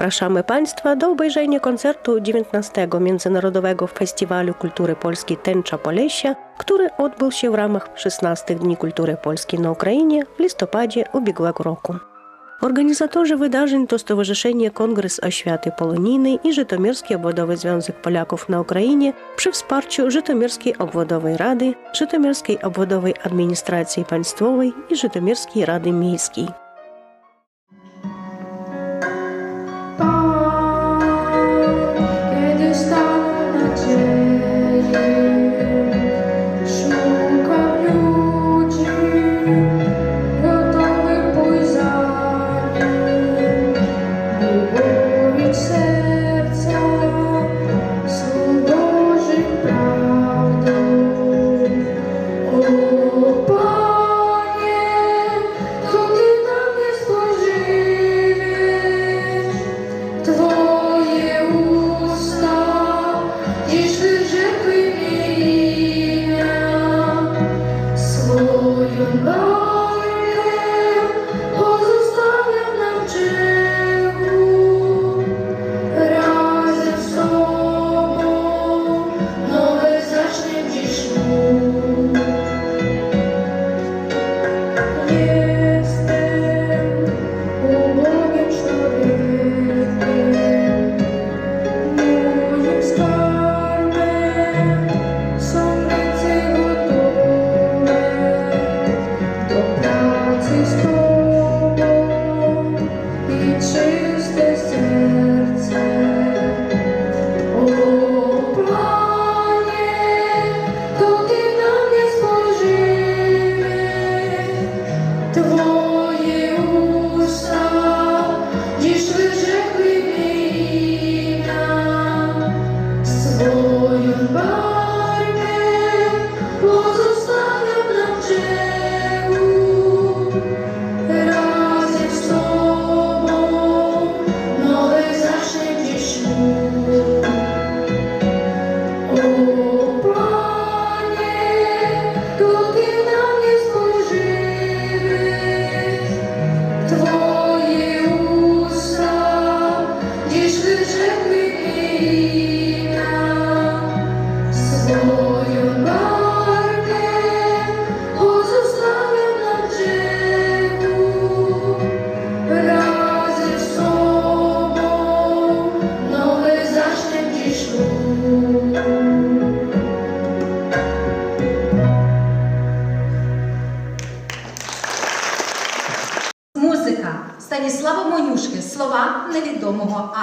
Zapraszamy Państwa do obejrzenia koncertu 19. Międzynarodowego Festiwalu Kultury Polskiej Tęcza Polesia, który odbył się w ramach 16 Dni Kultury Polskiej na Ukrainie w listopadzie ubiegłego roku. Organizatorzy wydarzeń to Stowarzyszenie Kongres Oświaty Polonijnej i Żytomierski Obwodowy Związek Polaków na Ukrainie przy wsparciu Żytomierskiej Obwodowej Rady, Żytomierskiej Obwodowej Administracji Państwowej i Żytomierskiej Rady Miejskiej.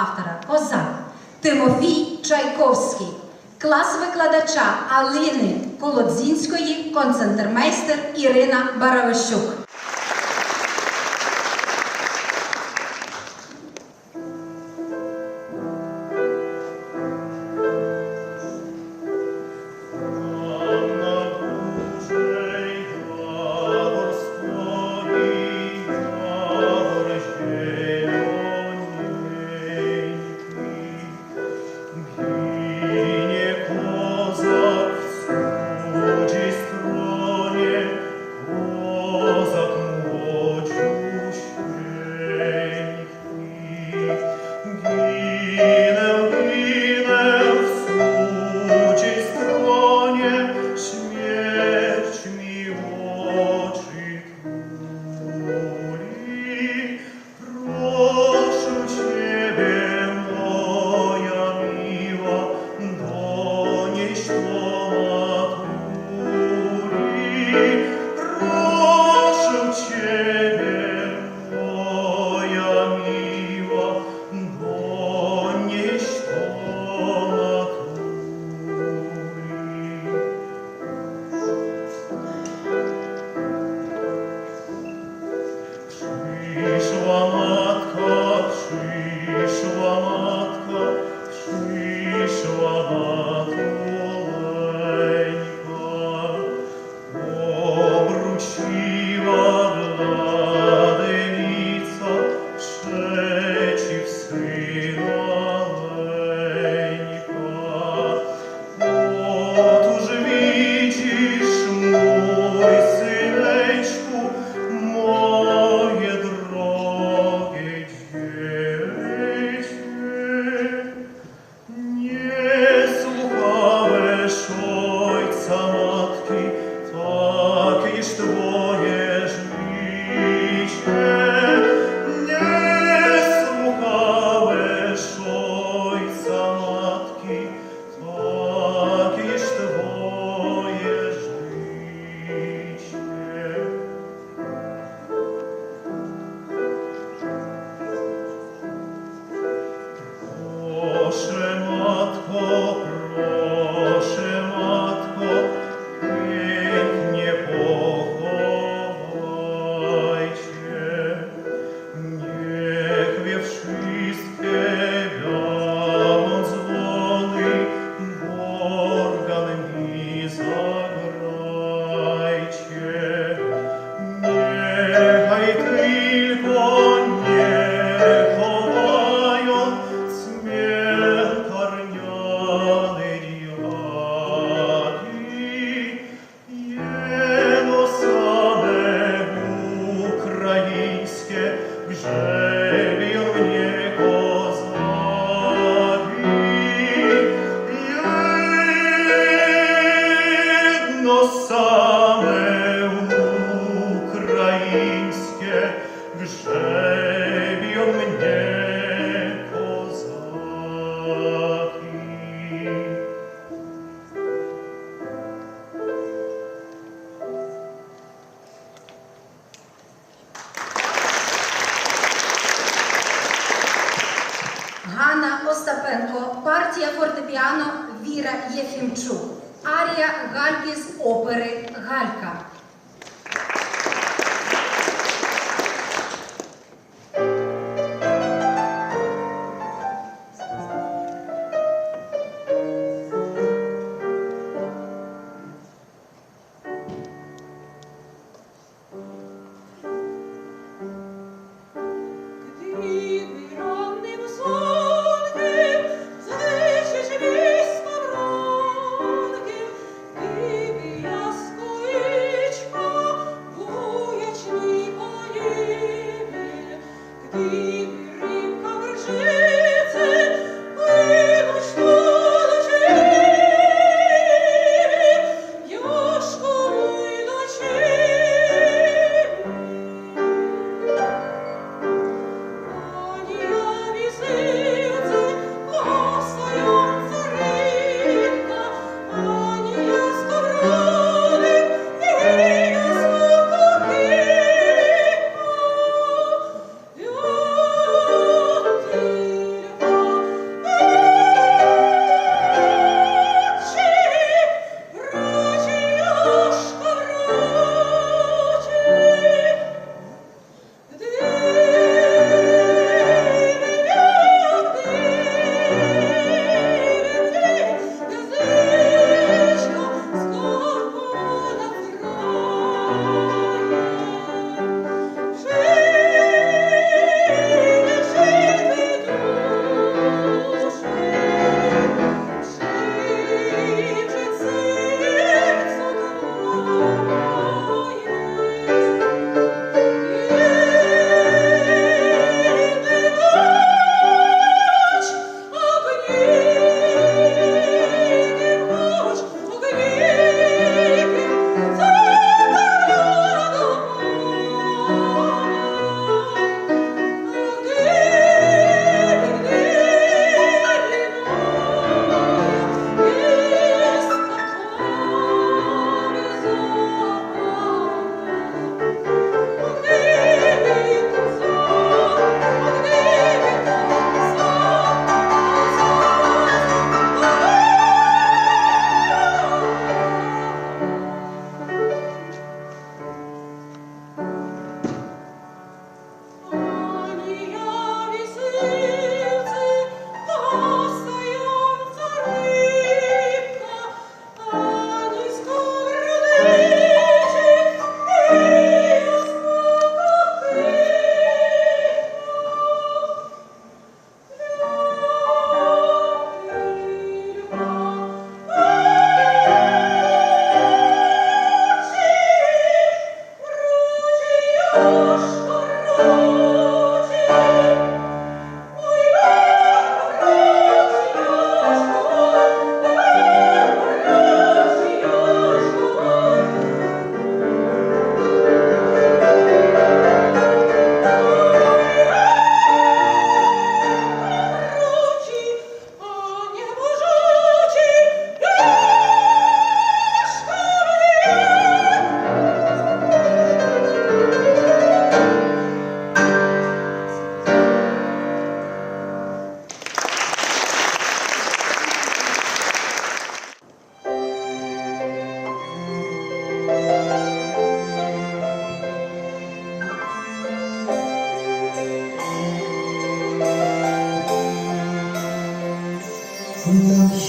автора Коза Тимофій Чайковський, клас викладача Алини Колодзінської, концентрмейстер Ірина Баравищук. Опери Галька.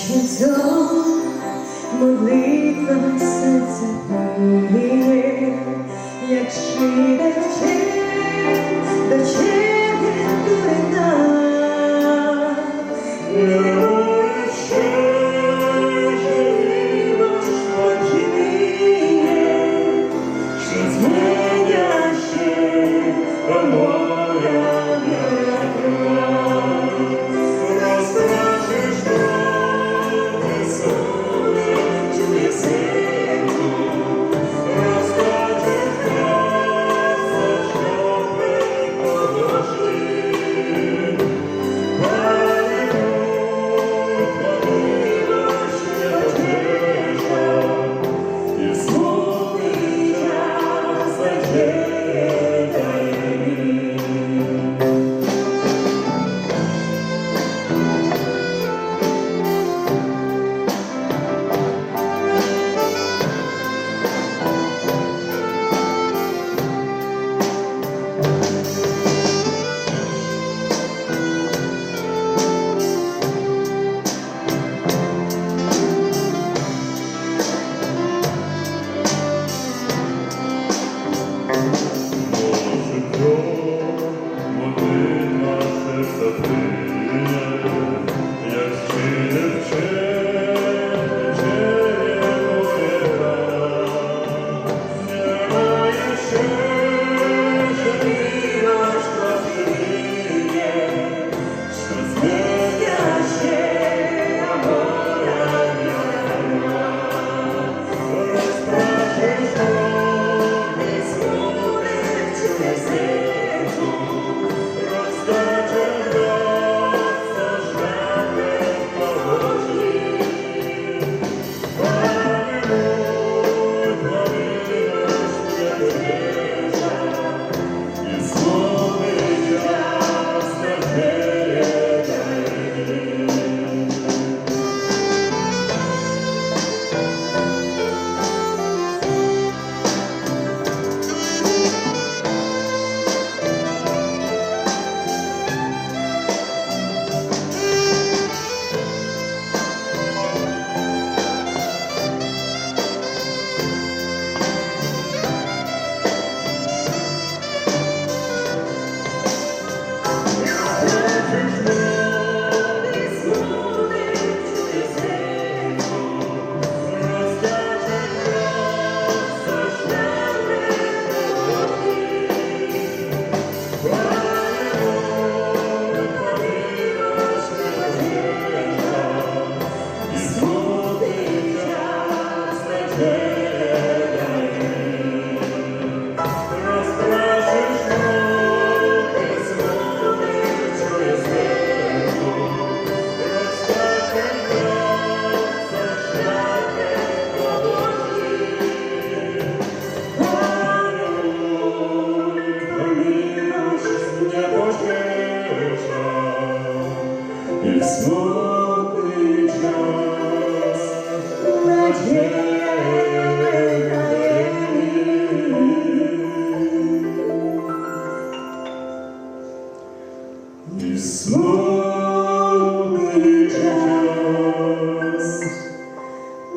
Часом молитва серця помилує, як шире вчить.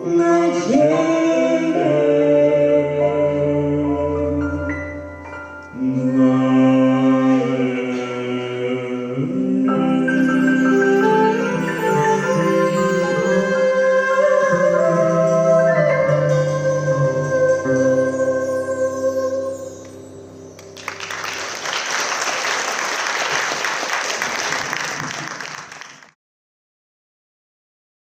Надія.